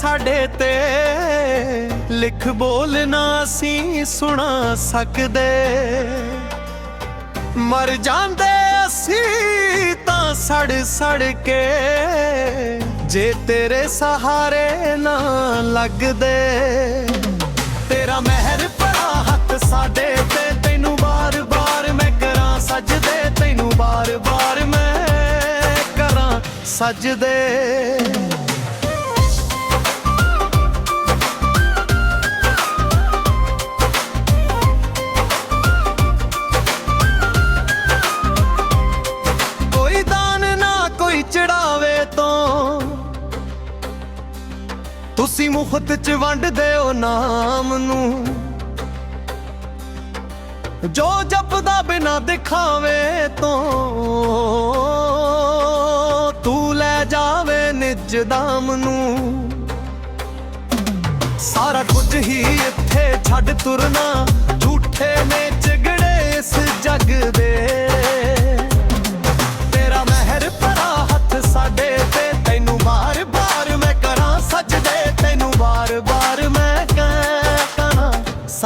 ਸਾਡੇ ਤੇ। ਲਿਖ ਬੋਲ ਨਾ ਅਸੀਂ ਸੁਣਾ ਸਕਦੇ। ਮਰ ਜਾਂਦੇ ਅਸੀਂ ਤਾਂ ਸੜ ਸੜ ਕੇ। ਜੇ ਤੇਰੇ ਸਹਾਰੇ ਨਾ ਲੱਗਦੇ। ਤੇਰਾ ਮਹਿਰ ਪੜਾ ਹੱਥ ਸਾਡੇ ਤੇ। ਤੈਨੂੰ ਬਾਰ-ਬਾਰ ਮੈਂ ਕਰਾਂ ਸਜਦੇ। ਤੈਨੂੰ ਬਾਰ-ਬਾਰ ਮੈਂ ਕਰਾਂ ਸਜਦੇ। ਤੁਸੀਂ ਮੁਫਤ ਚ ਵੰਡਦੇ ਹੋ ਨਾਮ ਨੂੰ। ਜੋ ਜਪਦਾ ਬਿਨਾ ਦਿਖਾਵੇ ਤੋਂ, ਤੂੰ ਲੈ ਜਾਵੇ ਨਿਜ ਦਾਮ ਨੂੰ। ਸਾਰਾ ਕੁਝ ਹੀ ਇੱਥੇ ਛੱਡ ਤੁਰਨਾ, ਝੂਠੇ ਨੇ ਝਗੜੇ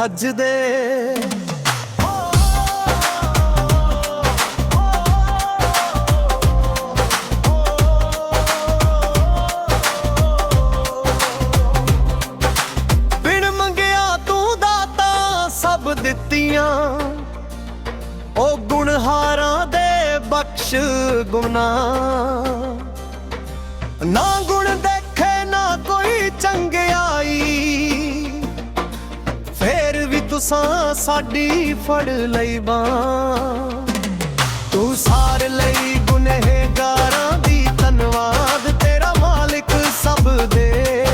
ਸਜਦੇ। ਬਿਨ ਮੰਗਿਆ ਤੂੰ ਦਾਤਾ ਸਭ ਦਿੱਤੀਆਂ। ਉਹ ਗੁਣਹਾਰਾਂ ਦੇ ਬਖਸ਼ ਗੁਨਾ ਨਾ ਸਾਡੀ ਫੜ ਲਈ ਬਾਂ ਤੂੰ ਸਾਰ ਲਈ ਗੁਨਹਗਾਰਾਂ ਦੀ ਧੰਨਵਾਦ। ਤੇਰਾ ਮਾਲਿਕ ਸਭ ਦੇ।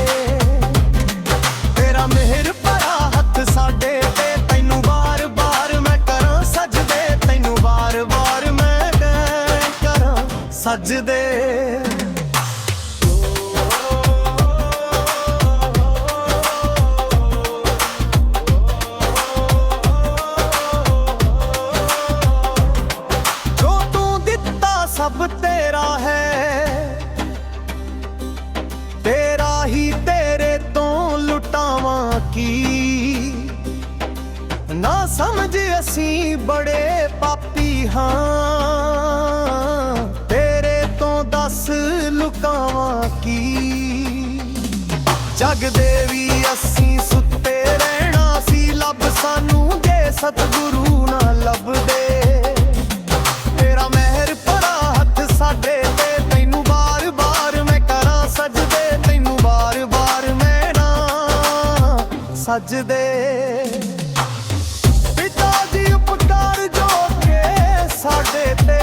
ਤੇਰਾ ਮਿਹਰ ਭਰਾ ਹੱਥ ਸਾਡੇ ਤੇ। ਤੈਨੂੰ ਬਾਰ-ਬਾਰ ਮੈਂ ਕਰਾਂ ਸਜਦੇ। ਤੈਨੂੰ ਬਾਰ-ਬਾਰ ਮੈਂ ਕਰਾਂ ਸਜਦੇ। ਸਭ ਤੇਰਾ ਹੈ। ਤੇਰਾ ਹੀ ਤੇਰੇ ਤੋਂ ਲੁਟਾਵਾਂ ਕੀ। ਨਾ ਸਮਝ ਅਸੀਂ ਬੜੇ ਪਾਪੀ ਹਾਂ। ਤੇਰੇ ਤੋਂ ਦੱਸ ਲੁਕਾਵਾਂ ਕੀ। ਜਗ ਦੇ ਵੀ ਅਸੀਂ ਸੁੱਤੇ ਰਹਿਣਾ ਸੀ। ਲੱਭ ਸਾਨੂੰ ਦੇ ਸਤਿਗੁਰੂ ਨਾ ਲੱਭਦੇ। ਸਜਦੇ। ਪਿਤਾ ਜੀ ਉਪਕਾਰ ਜੋ ਕੇ ਸਾਡੇ ਤੇ